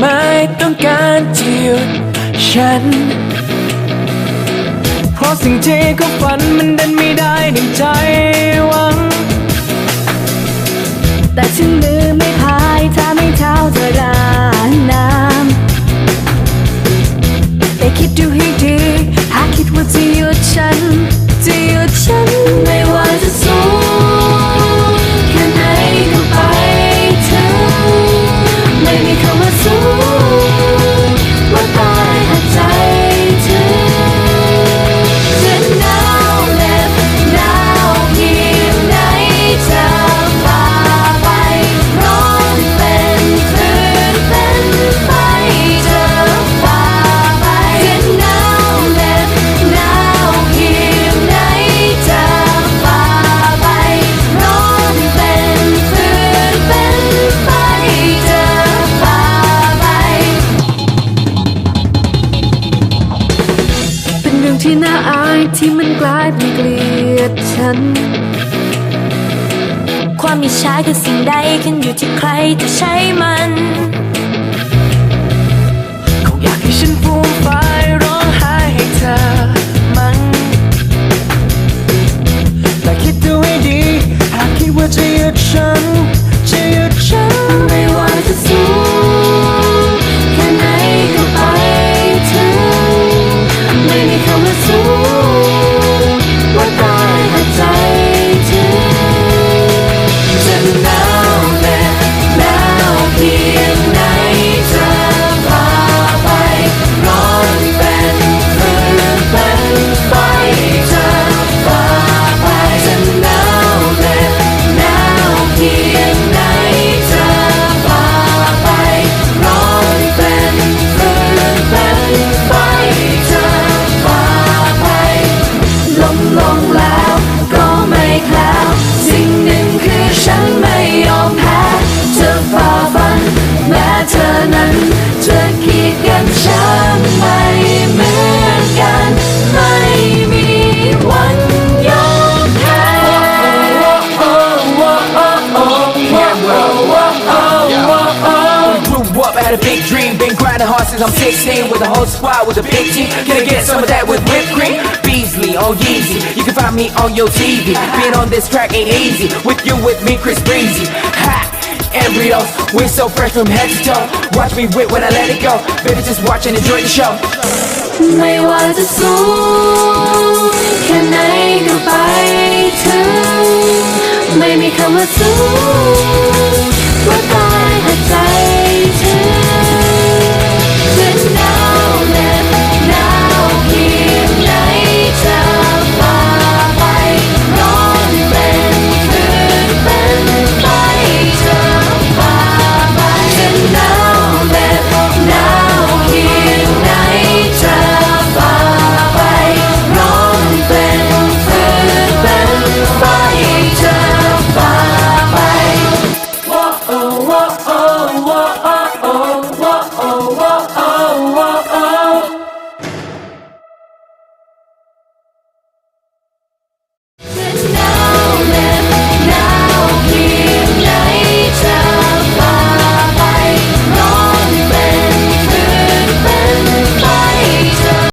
ไม่ต้องการจะหยุดฉัน เพราะสิ่งที่เขาฝันมันดันไม่ได้ดังใจ ที่น่าอายที่มันกลายเป็นเกลียดฉัน ความมีช้าคือสิ่งใดขึ้นอยู่ที่ใครจะใช้มันเขาอยากให้ฉันฟูมไฟร้อง a big dream, been grinding hard since I'm 16 With a whole squad, with a big team Can I get some of that with whipped cream? Beasley on Yeezy, you can find me on your TV Being on this track ain't easy, with you with me, Chris Breezy Ha! embryos. We're so fresh from head to toe. Watch me whip when I let it go. Baby, just watch and enjoy the show. ไม่ว่าจะสูงแค่ไหนก็ไปถึงไม่มีคำว่าสูง